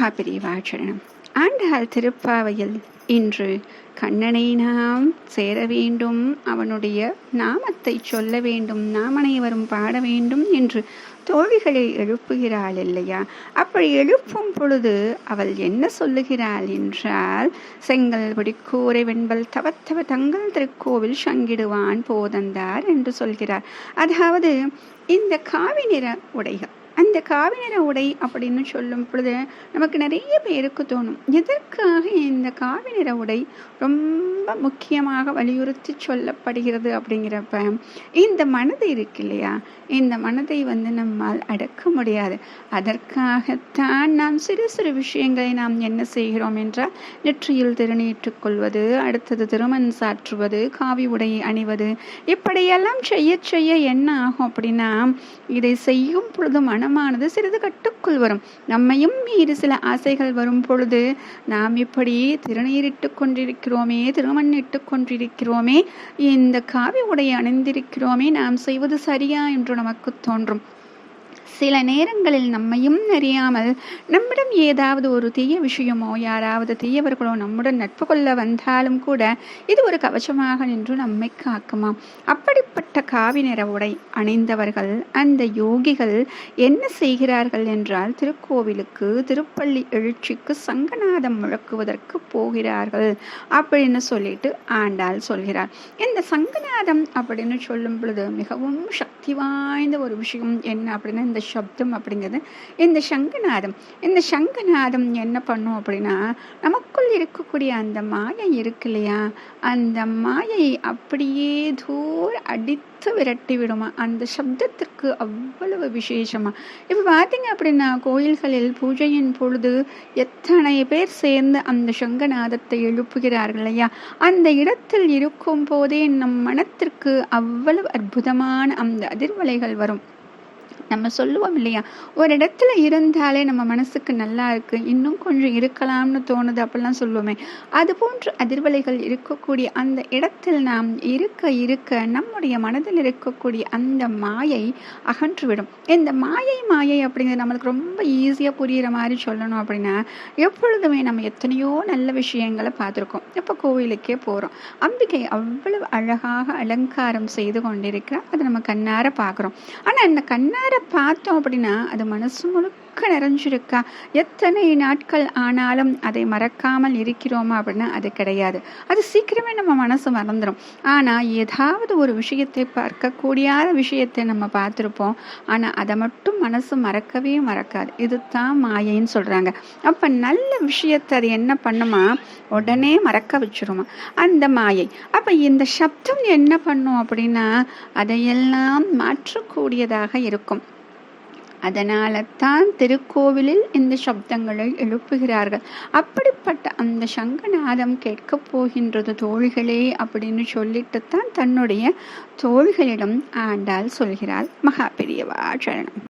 மகாபிரிவாச்சரணம். ஆண்டாள் திருப்பாவையில் இன்று கண்ணனை நாம் சேர வேண்டும் அவனுடைய நாமத்தை சொல்ல வேண்டும் நாமனை வரும் பாட வேண்டும் என்று தோழிகளை எழுப்புகிறாள் இல்லையா? அப்படி எழுப்பும் பொழுது அவள் என்ன சொல்லுகிறாள் என்றால் செங்கல் கூரை வெண்பல் தவத்தவ தங்கள் திருக்கோவில் சங்கிடுவான் போதந்தார் என்று சொல்கிறார். அதாவது இந்த காவி நிற உடைகள் அந்த காவி நிற உடை அப்படின்னு சொல்லும் பொழுது நமக்கு நிறைய பேருக்கு தோணும். எதற்காக இந்த காவி நிற உடை ரொம்ப முக்கியமாக வலியுறுத்தி சொல்லப்படுகிறது அப்படிங்கிறப்ப இந்த மனது இருக்கு இல்லையா? இந்த மனதை வந்து நம்மால் அடக்க முடியாது. அதற்காகத்தான் நாம் சிறு சிறு விஷயங்களை நாம் என்ன செய்கிறோம் என்றால் நெற்றியில் திருநீற்றுக் கொள்வது அடுத்தது திருமண் சாற்றுவது காவி உடையை அணிவது இப்படியெல்லாம் செய்ய செய்ய என்ன ஆகும் அப்படின்னா இதை செய்யும் பொழுது மனம் மனமானது சிறிது கட்டுக்குள் வரும். நம்மையும் மீறி சில ஆசைகள் வரும் பொழுது நாம் இப்படி திருநீரிட்டு கொண்டிருக்கிறோமே திருமண்ணிட்டு கொண்டிருக்கிறோமே இந்த காவி உடையை அணிந்திருக்கிறோமே நாம் செய்வது சரியா என்று நமக்கு தோன்றும். சில நேரங்களில் நம்மையும் அறியாமல் நம்மிடம் ஏதாவது ஒரு தீய விஷயமோ யாராவது தீயவர்களோ நம்முடன் நட்பு கொள்ள வந்தாலும் கூட இது ஒரு கவசமாக நின்று நம்மை காக்குமாம். அப்படிப்பட்ட காவி நிற உடை அணிந்தவர்கள் அந்த யோகிகள் என்ன செய்கிறார்கள் என்றால் திருக்கோவிலுக்கு திருப்பள்ளி எழுச்சிக்கு சங்கநாதம் முழக்குவதற்கு போகிறார்கள் அப்படின்னு சொல்லிட்டு ஆண்டாள் சொல்கிறார் இந்த சங்கநாதம் அப்படின்னு சொல்லும் பொழுது மிகவும் சக்தி வாய்ந்த ஒரு விஷயம் என்ன அப்படின்னா இந்த சப்தம் அப்படிங்கிறது. இந்த சங்கநாதம் இந்த சங்கநாதம் என்ன பண்ணும் அப்படின்னா நமக்குள் இருக்கக்கூடிய அந்த மாயை இருக்கு இல்லையா? அந்த மாயை அப்படியே தூர அடித்து விரட்டி விடுமா? அந்த சப்தத்திற்கு அவ்வளவு விசேஷமா. இப்போ பார்த்தீங்க அப்படின்னா கோயில்களில் பூஜையின் பொழுது எத்தனை பேர் சேர்ந்து அந்த சங்கநாதத்தை எழுப்புகிறார்கள் இல்லையா? அந்த இடத்தில் இருக்கும் போதே நம் மனத்திற்கு அவ்வளவு அற்புதமான அந்த அதிர்வலைகள் வரும். நம்ம சொல்லுவோம் இல்லையா? ஒரு இடத்துல இருந்தாலே நம்ம மனசுக்கு நல்லா இருக்கு இன்னும் கொஞ்சம் இருக்கலாம்னு தோணுது அப்படிலாம் சொல்லுவோமே. அது போன்ற அதிர்வலைகள் இருக்கக்கூடிய அந்த இடத்தில் நாம் இருக்க இருக்க நம்முடைய மனதில் இருக்கக்கூடிய அந்த மாயை அகன்றுவிடும். இந்த மாயை மாயை அப்படிங்கிறது நம்மளுக்கு ரொம்ப ஈஸியாக புரிகிற மாதிரி சொல்லணும் அப்படின்னா எப்பொழுதுமே நம்ம எத்தனையோ நல்ல விஷயங்களை பார்த்துருக்கோம். இப்போ கோவிலுக்கே போகிறோம் அம்பிகை அவ்வளவு அழகாக அலங்காரம் செய்து கொண்டிருக்கிறார். அதை நம்ம கண்ணார பார்க்குறோம். ஆனால் அந்த கண்ணார பார்த்தோம் அப்படின்னா அது மனசு முழுக்க நிறைஞ்சிருக்கா? எத்தனை நாட்கள் ஆனாலும் அதை மறக்காமல் இருக்கிறோமா அப்படின்னா அது கிடையாது. அது சீக்கிரமே நம்ம மனசு மறந்துடும் ஆனால் ஏதாவது ஒரு விஷயத்தை பார்க்கக்கூடிய விஷயத்தை நம்ம பார்த்துருப்போம். ஆனால் அதை மட்டும் மனசு மறக்கவே மறக்காது. இது தான் மாயைன்னு சொல்கிறாங்க அப்போ நல்ல விஷயத்தை அது என்ன பண்ணுமா? உடனே மறக்க வச்சிருமா? அந்த மாயை. அப்போ இந்த சப்தம் என்ன பண்ணும் அப்படின்னா அதையெல்லாம் மாற்றக்கூடியதாக இருக்கும். அதனால தான் திருக்கோவிலில் இந்த சப்தங்களை எழுப்புகிறார்கள். அப்படிப்பட்ட அந்த சங்கநாதம் கேட்கப் போகின்றது தோழிகளே அப்படின்னு சொல்லிட்டு தான் தன்னுடைய தோழிகளிடம் ஆண்டால் சொல்கிறாள். மகா பெரியவா சரணம்.